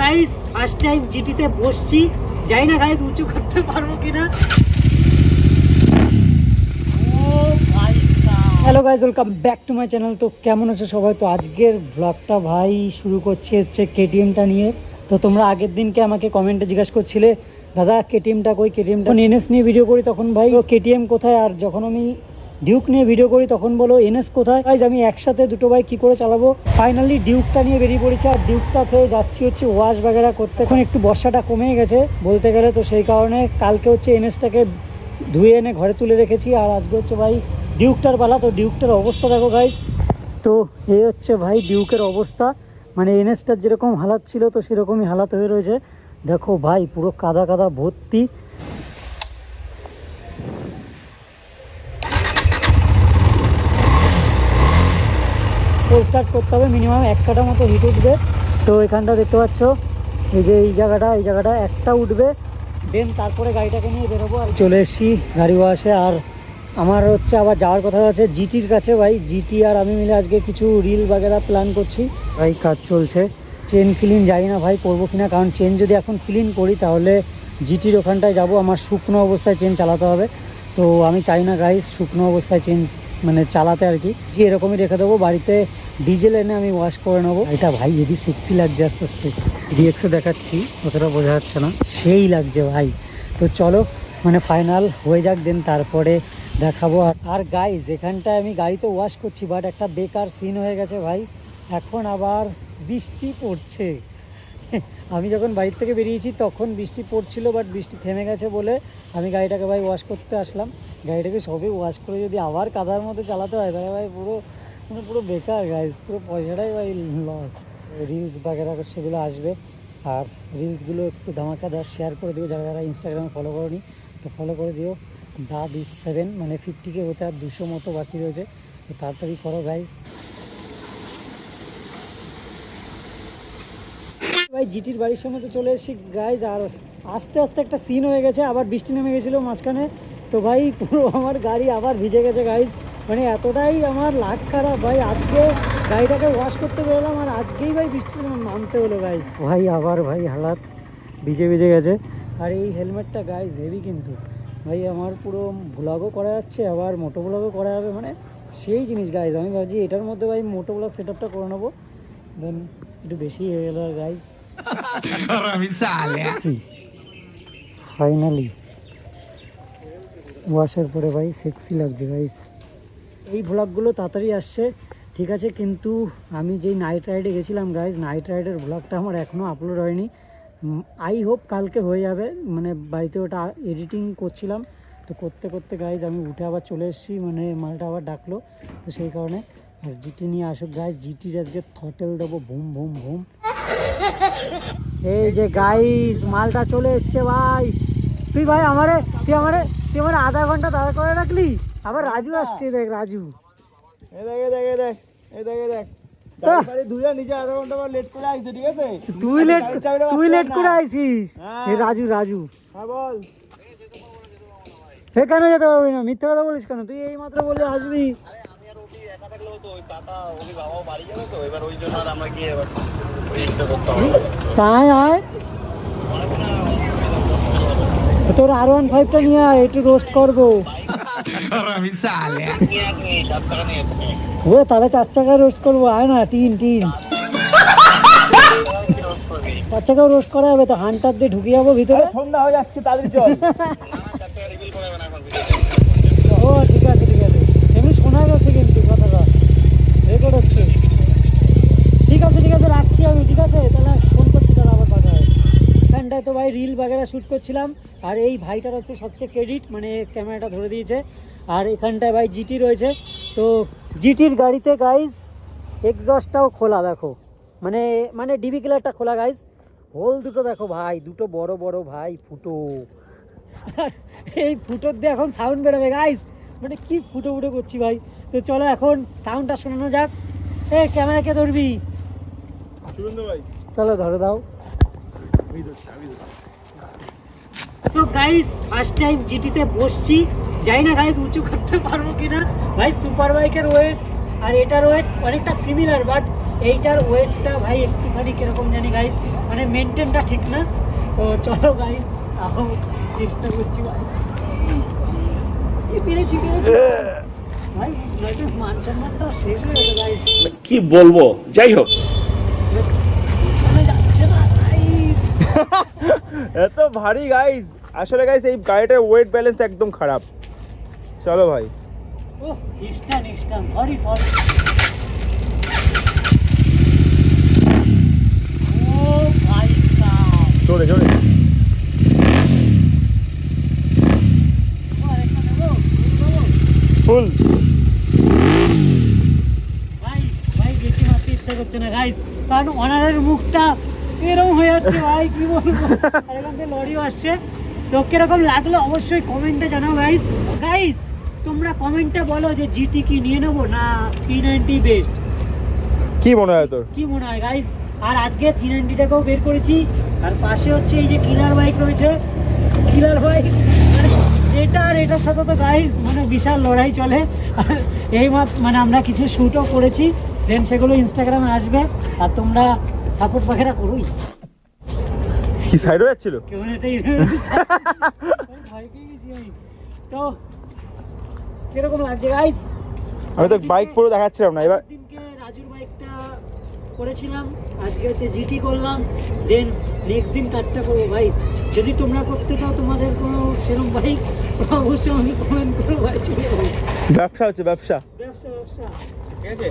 Guys first time জিটিতে বসছি। যাই না গাইস উঁচু করতে পারব কিনা। Hello guys welcome back to my channel তো কেমন আছো সবাই? তো আজকের ব্লগটা ভাই শুরু করছি হচ্ছে কেটিএমটা নিয়ে। তো তোমরা আগের দিনকে আমাকে কমেন্টে জিজ্ঞাসা করছিলে, দাদা কেটিএমটা কই? কেটিএমটা এনএস নিয়ে ভিডিও করি তখন ভাই ও কেটিএম কোথায়? আর যখন আমি ডিউক নিয়ে ভিডিও করি, তখন বলো এনএস কোথায়? গাইজ আমি একসাথে দুটো বাইক কী করে চালাবো? ফাইনালি ডিউকটা নিয়ে বেরিয়ে পড়েছি, আর ডিউকটা খেয়ে যাচ্ছি হচ্ছে ওয়াশ বাগেরা করতে। এখন একটু বর্ষাটা কমে গেছে, বলতে গেলে তো সেই কারণে কালকে হচ্ছে এনএসটাকে ধুয়ে এনে ঘরে তুলে রেখেছি, আর আজকে হচ্ছে ভাই ডিউকটার পালা। তো ডিউকটার অবস্থা দেখো গাইজ তো এই হচ্ছে ভাই ডিউকের অবস্থা। মানে এনএসটার যেরকম হালাত ছিল, তো সেরকমই হালাত হয়ে রয়েছে। দেখো ভাই, পুরো কাদা কাদা ভর্তি। স্টার্ট করতে হবে মিনিমাম এক কাটা মতো হিট উঠবে। তো এখানটা দেখতে পাচ্ছ, এই যে এই জায়গাটা এই জায়গাটা একটা উঠবে। দেন তারপরে গাড়িটাকে নিয়ে বেরোবো আর চলে এসেছি গাড়ি ওয়াশে। আর আমার হচ্ছে আবার যাওয়ার কথা আছে জিটির কাছে ভাই। জিটি আর আমি মিলে আজকে কিছু রিল বাগেরা প্ল্যান করছি। ভাই, কাজ চলছে। চেন ক্লিন যাই না ভাই, করব কিনা। কারণ চেন যদি এখন ক্লিন করি, তাহলে জিটির ওখানটায় যাব। আমার শুকনো অবস্থায় চেন চালাতে হবে। তো আমি চাই না গাইস শুকনো অবস্থায় চেন মানে চালাতে আর কি। যে এরকমই রেখে দেবো, বাড়িতে ডিজেল এনে আমি ওয়াশ করে নেব। এটা ভাই এদি সিক্সি লাগছে আস্তে আস্তে। ডিএক্সে দেখাচ্ছি, অতটা বোঝা যাচ্ছে না। সেই লাগছে ভাই। তো চলো মানে ফাইনাল হয়ে যাক দেন তারপরে দেখাবো। আর গাইজ এখানটায় আমি গাড়িতে ওয়াশ করছি বাট একটা বেকার সিন হয়ে গেছে ভাই। এখন আবার বৃষ্টি পড়ছে। আমি যখন বাড়ির থেকে বেরিয়েছি, তখন বৃষ্টি পড়ছিল বাট বৃষ্টি থেমে গেছে বলে আমি গাড়িটাকে ভাই ওয়াশ করতে আসলাম। গাড়িটাকে সবে ওয়াশ করে যদি আবার কাদার মধ্যে চালাতে হয়, তাহলে ভাই পুরো মানে পুরো বেকার গাইজ পুরো পয়সাটাই ভাই লস রিলস বাগেরা সেগুলো আসবে। আর রিলসগুলো একটু ধামাকাদার শেয়ার করে দিও, যারা যারা ইনস্টাগ্রামে ফলো করনি, তো ফলো করে দিও। দা বিশ সেভেন মানে ফিফটিকে হতে আর দুশো মতো বাকি রয়েছে। তো তাড়াতাড়ি করো গাইজ ভাই, জিটির বাড়ির সামনে তো চলে এসেছি। গাইজ আর আস্তে আস্তে একটা সিন হয়ে গেছে, আবার বৃষ্টি নেমে গেছিল মাঝখানে। তো ভাই, পুরো আমার গাড়ি আবার ভিজে গেছে গাইজ মানে এতটাই আমার লাগ খারাপ, ভাই। আজকে গাড়িটাকে ওয়াশ করতে বেরোলাম, আর আজকেই ভাই বৃষ্টি নামতে হলো গাইজ ভাই, আবার ভাই, হালাত ভিজে ভিজে গেছে। আর এই হেলমেটটা গাইজ হেভি কিন্তু। ভাই, আমার পুরো ভ্লগও করা যাচ্ছে, আবার মোটো ভ্লগও করা যাবে মানে সেই জিনিস গাইজ আমি ভাবছি এটার মধ্যে ভাই মোটো ভ্লগ সেট আপটা করে নেব। দেন একটু বেশি হয়ে গেল গাইজ. ফাইনালি ওয়াশের পরে ভাই সেক্সি লাগছে গাইস এই ভ্লগগুলো তাড়াতাড়ি আসছে ঠিক আছে কিন্তু আমি যেই নাইট রাইডে গেছিলাম গাইজ নাইট রাইডের ভ্লগটা আমার এখনও আপলোড হয়নি। আই হোপ কালকে হয়ে যাবে মানে বাড়িতে ওটা এডিটিং করছিলাম। তো করতে করতে গাইজ আমি উঠে আবার চলে এসেছি মানে মালটা আবার ডাকলো তো সেই কারণে। আর জিটি নিয়ে আসুক গাইজ জিটির আজকে থটেল দেবো ভুম ভুম ভুম। এই যে গাইস মালটা চলে এসছে ভাই। তুই ভাই আমারে তুই আমারে তুই আমার আধা ঘণ্টা দাঁড়া করে রাখলি? আবার রাজু আসছে দেখ রাজু। তুই লেট তুই লেট করে আইছিস। হ্যাঁ। রাজু রাজু। হ্যাঁ বল। সেখানে যেতে পারবি না মিথ্যা কথা বলিস কেন? তুই এই মাত্র বলে আসবি। তাই আয় তোর আর ওয়ান ফাইভটা নিয়ে আয় একটু রোস্ট করব. ও তাহলে চার চাকায় রোস্ট করব আয় না টিন টিন চার চাকাও রোস্ট করা হবে তো হান্টার দিয়ে ঢুকে যাব ভিতরে। সন্ধ্যা হয়ে যাচ্ছে তাদের চল ও ঠিক আছে ঠিক আছে এমনি শোনা যাচ্ছে কিন্তু কথাটা রেকর্ড হচ্ছে ঠিক আছে ঠিক আছে, রাখছি আমি, ঠিক আছে? তাহলে ফোন করছি, তাহলে আবার কথা হয় এখানটায় তো ভাই রিল বাগেরা শ্যুট করছিলাম, আর এই ভাইটার হচ্ছে সবচেয়ে ক্রেডিট মানে ক্যামেরাটা ধরে দিয়েছে। আর এখানটায় ভাই জিটি রয়েছে। তো জিটির গাড়িতে গাইজ এক্সস্টটাও খোলা, দেখো। মানে মানে ডিবি কিলারটা খোলা গাইজ হোল দুটো দেখো ভাই, দুটো বড় বড় ভাই, ফুটো। এই ফুটোর দিয়ে এখন সাউন্ড বেরোবে গাইস মানে কি ফুটো ফুটো করছি ভাই। তো চলো এখন সাউন্ডটা শোনানো যাক। এ ক্যামেরা কে ধরবি? চলো ধরে দাও। গাইস ফার্স্ট টাইম জিটিতে বসছি। যাই না গাইস উঁচু করতে পারব কিনা। ভাই সুপার বাইকের ওয়েট আর এটার ওয়েট অনেকটা সিমিলার বাট এইটার ওয়েটটা ভাই একটুখানি কীরকম জানি গাইস মানে মেনটেনটা ঠিক না। তো চলো গাইস তাও চেষ্টা করছি ভাই। পেরেছি পেরেছি। ভাই মান সম্মানটাও শেষ হয়ে গেছে গাইস কি বলব? যাই হোক পিছনে যাচ্ছে না গাইস এত ভারী গাইস আসলে গাইস এই গাড়িটার ওয়েট ব্যালেন্স একদম খারাপ। চলো ভাই। সরি সরি আরেকটা নেব নেব ফুল। ভাই ভাই বেশি মারতে ইচ্ছা করছে না গাইস কারণ অনারের মুখটা এরকম হয়ে যাচ্ছে ভাই কি বলব? আর এখান থেকে লরিও আসছে। তো কীরকম লাগল অবশ্যই কমেন্টে জানাও গাইস গাইস তোমরা কমেন্টে বলো যে জিটি কি নিয়ে নেব না থ্রি নাইনটি বেস্ট কি মনে হয় তোর? কি মনে হয় গাইস আর আজকে থ্রি নাইনটিটাকেও বের করেছি। আর পাশে হচ্ছে এই যে কিলার বাইক রয়েছে। কিলার বাইক মানে এটা আর এটার সাথে তো গাইস মানে বিশাল লড়াই চলে। এই মানে আমরা কিছু শ্যুটও করেছি। দেন সেগুলো ইনস্টাগ্রামে আসবে। আর তোমরা সাপোর্ট পাখেরা করুই। কি সাইড হয়ে যাচ্ছিল? কেমন এটাই ভয় পেয়ে গেছি আমি। তো কীরকম লাগছে গাইস আমি তো বাইক পুরো দেখাচ্ছিলাম না এবার দিনকে রাজুর বাইকটা করেছিলাম। আজকে হচ্ছে জিটি করলাম। দেন নেক্সট দিন কাটটা করব ভাই। যদি তোমরা করতে চাও তোমাদের কোনো সেরকম বাইক অবশ্যই আমাকে কমেন্ট করো ভাই চলে যাব। ব্যবসা হচ্ছে ব্যবসা। ব্যবসা ব্যবসা। ঠিক আছে।